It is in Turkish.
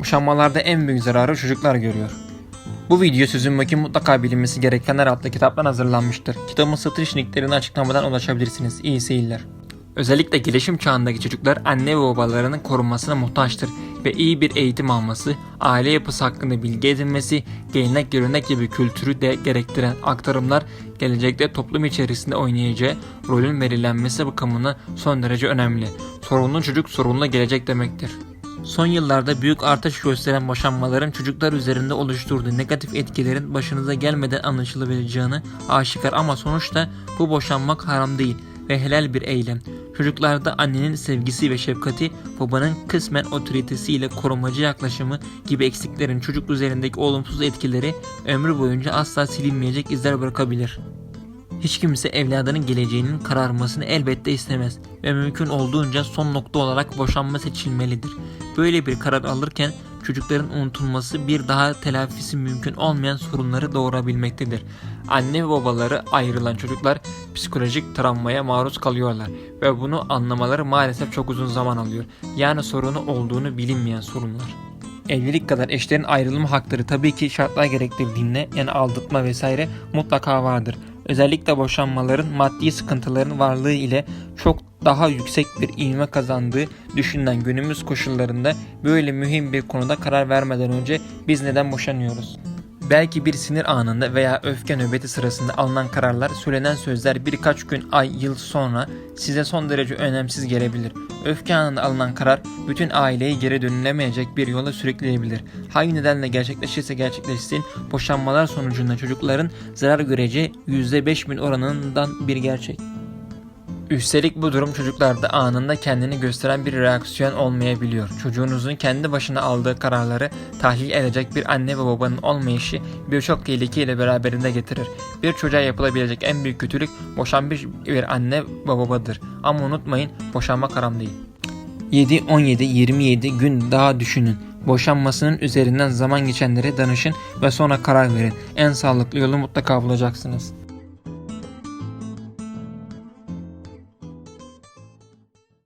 Boşanmalarda en büyük zararı çocuklar görüyor. Bu video sözün bakım mutlaka bilinmesi gerekenler adlı kitaptan hazırlanmıştır. Kitabın satış linklerini açıklamadan ulaşabilirsiniz. İyi seyirler. Özellikle gelişim çağındaki çocuklar anne ve babalarının korunmasına muhtaçtır ve iyi bir eğitim alması, aile yapısı hakkında bilgi edinmesi, gelenek görenek gibi kültürü de gerektiren aktarımlar gelecekte toplum içerisinde oynayacağı rolün belirlenmesi bakımından son derece önemli. Sorunlu çocuk sorunlu gelecek demektir. Son yıllarda büyük artış gösteren boşanmaların çocuklar üzerinde oluşturduğu negatif etkilerin başınıza gelmeden anlaşılabileceğini aşikar ama sonuçta bu boşanmak haram değil ve helal bir eylem. Çocuklarda annenin sevgisi ve şefkati, babanın kısmen otoritesiyle korumacı yaklaşımı gibi eksiklerin çocuk üzerindeki olumsuz etkileri ömrü boyunca asla silinmeyecek izler bırakabilir. Hiç kimse evladının geleceğinin kararmasını elbette istemez ve mümkün olduğunca son nokta olarak boşanma seçilmelidir. Böyle bir karar alırken çocukların unutulması bir daha telafisi mümkün olmayan sorunları doğurabilmektedir. Anne ve babaları ayrılan çocuklar psikolojik travmaya maruz kalıyorlar ve bunu anlamaları maalesef çok uzun zaman alıyor. Yani sorunu olduğunu bilinmeyen sorunlar. Evlilik kadar eşlerin ayrılma hakları tabii ki şartlar gerektirdiğinde yani aldatma vesaire mutlaka vardır. Özellikle boşanmaların maddi sıkıntıların varlığı ile çok daha yüksek bir ivme kazandığı düşünülen günümüz koşullarında böyle mühim bir konuda karar vermeden önce biz neden boşanıyoruz? Belki bir sinir anında veya öfke nöbeti sırasında alınan kararlar, söylenen sözler birkaç gün, ay, yıl sonra size son derece önemsiz gelebilir. Öfke anında alınan karar bütün aileyi geri dönülemeyecek bir yola sürükleyebilir. Hangi nedenle gerçekleşirse gerçekleşsin, boşanmalar sonucunda çocukların zarar göreceği %5000 oranından bir gerçek. Üstelik bu durum çocuklarda anında kendini gösteren bir reaksiyon olmayabiliyor. Çocuğunuzun kendi başına aldığı kararları tahlil edecek bir anne ve babanın olmayışı birçok tehlikeyle beraberinde getirir. Bir çocuğa yapılabilecek en büyük kötülük boşanmış bir anne ve babadır. Ama unutmayın boşanmak haram değil. 7, 17, 27 gün daha düşünün. Boşanmasının üzerinden zaman geçenlere danışın ve sonra karar verin. En sağlıklı yolu mutlaka bulacaksınız.